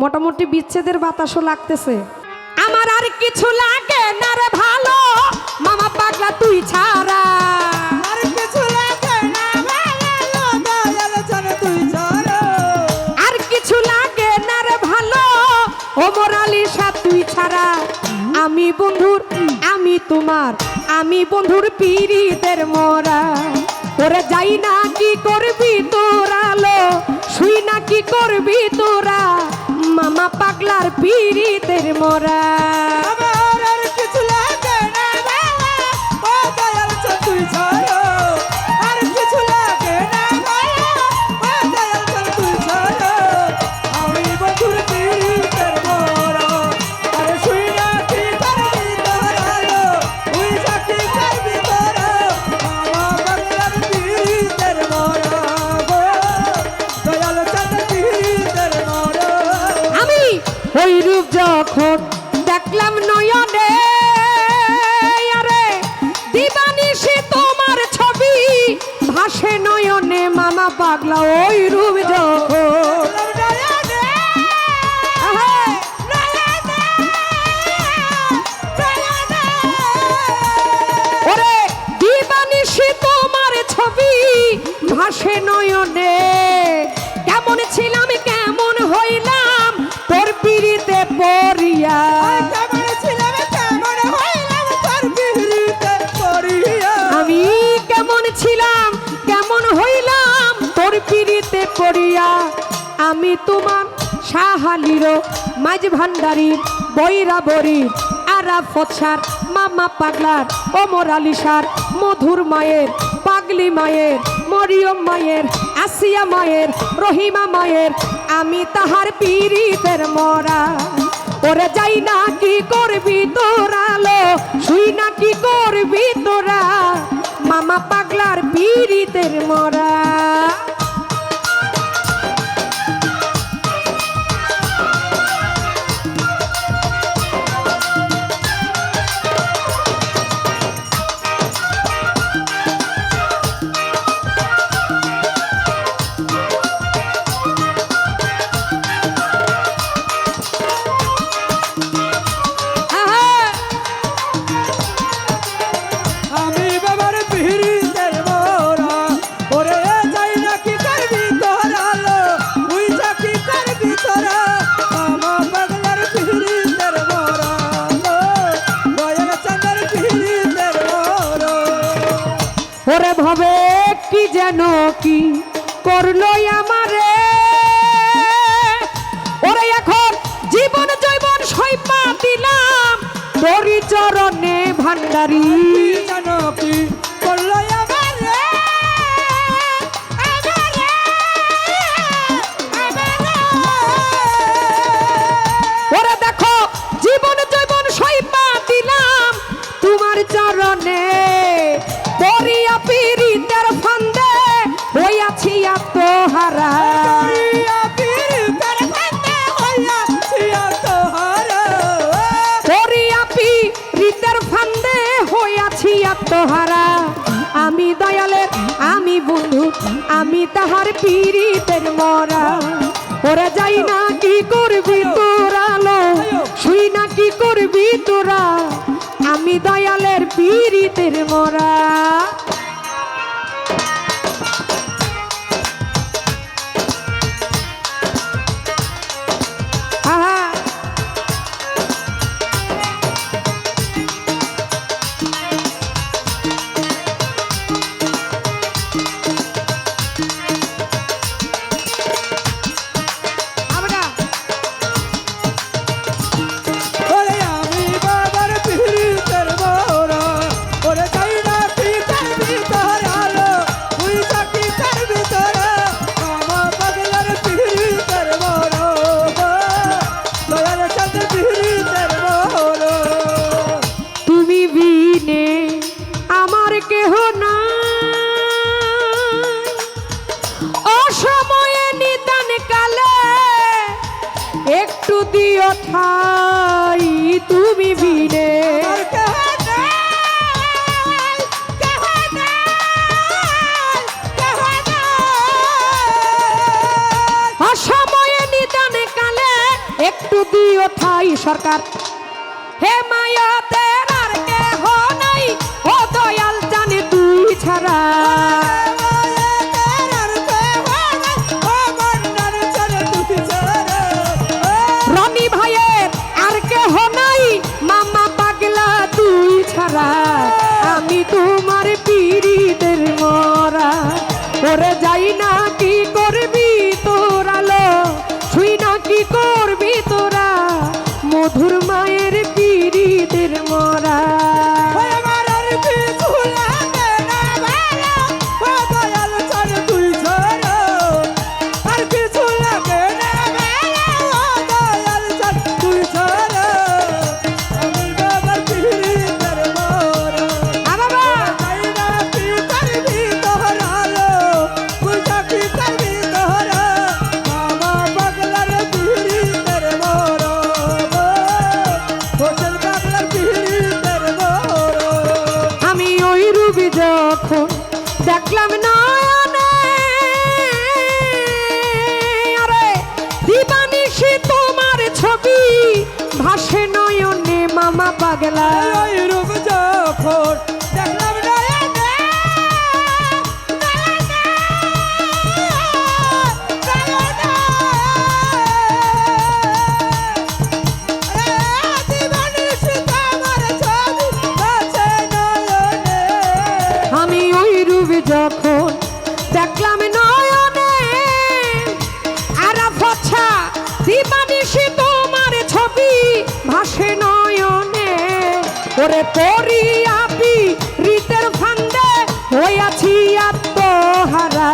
মোটামুটি বিচ্ছেদের বাতাসও লাগতেছে। আমার আর কিছু লাগে না রে ভালো। মামা পাগলা তুই ছাড়া। আর কিছু লাগে না ভালো দয়াল তুই ছাড়া। আর কিছু লাগে না রে ভালো। ও মোরালি সাথ তুই ছাড়া। আমি বন্ধুর আমি তোমার আমি বন্ধুর পীড়িতের মরা। ওরে যাই না কি করবি তোরালো শুই না কি করবি তোরা। মামা পাগলার পীড়িতের মরা। মামা পাগলা ওই রূপ যখন। তোমার ছবি ভাসে নয়নে। কেমন ছিলাম পিড়িতে পড়িয়া আমি তোমার সাহালির মাঝ ভান্ডারির বৈরাবরীর আরাফত সার, মামা পাগলার ওমর আলী সার, মধুর মায়ের, পাগলি মায়ের, মরিয়ম মায়ের, আসিয়া মায়ের, রহিমা মায়ের, আমি তাহার পীড়িতের মরা। ওরে যাই না কি করবি তোরালো শুই না কি করবি তোরা, মামা পাগলার পীড়িতের মরা। যেন কি করল আমারে? ওরে এখন জীবন জৈবন সৈপা দিলাম তোরি চরণে ভান্ডারি হইয়াছি আত্মহারা। আমি দয়ালের, আমি বন্ধু, আমি তাহার পীড়িতের মরা। ওরা যাই না কি করবি তোরা লো শুই না কি করবি তোরা। আমি দয়ালের পীড়িতের মরা। কেহ না অসময়ে নিদান কালে একটু দিও ঠাই তুমি নাই। অসময়ে নিদান কালে একটু দিও ঠাই সরকার। ভাসে নয়নে মামা পাগলা। যখন ওরে পরি আপি রীতের ফান্দে হইয়াছি আত্মহারা।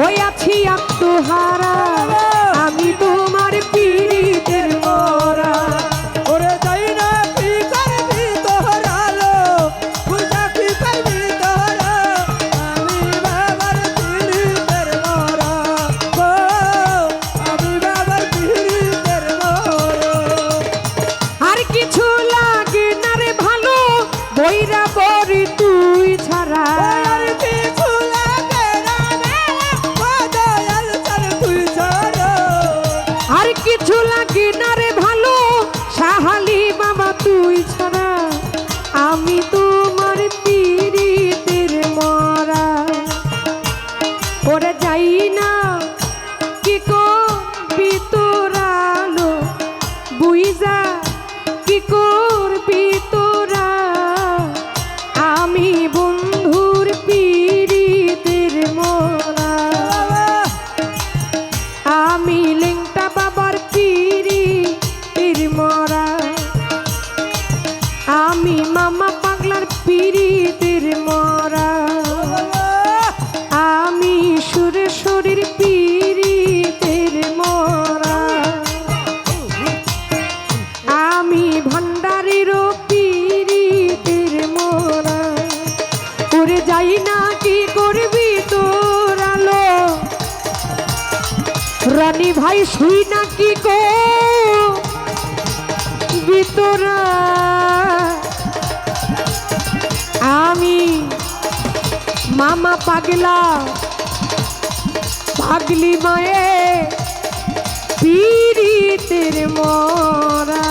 হইয়াছি আত্মহারা। কিছু লাগে না রে ভালো। সাহালি, বাবা, তুই ছাড়া। আমি তোমার পিড়িতের মরা। ওরা যাই না, কি করবি তোরালো বুইজা কি করবি আমি মামা পাগলার পিড়ি তীর মরা। আমি সুরেশ্বরীর পিড়ি তীর মরা। আমি ভণ্ডারিরও পিড়ি তীর মরা। উড়ে যাই না কি করবি তোর আলো? রানী ভাই শুই না কি কো? ভিতরা মামা পাগলা পাগলি মায়ে পীড়িতের মরা।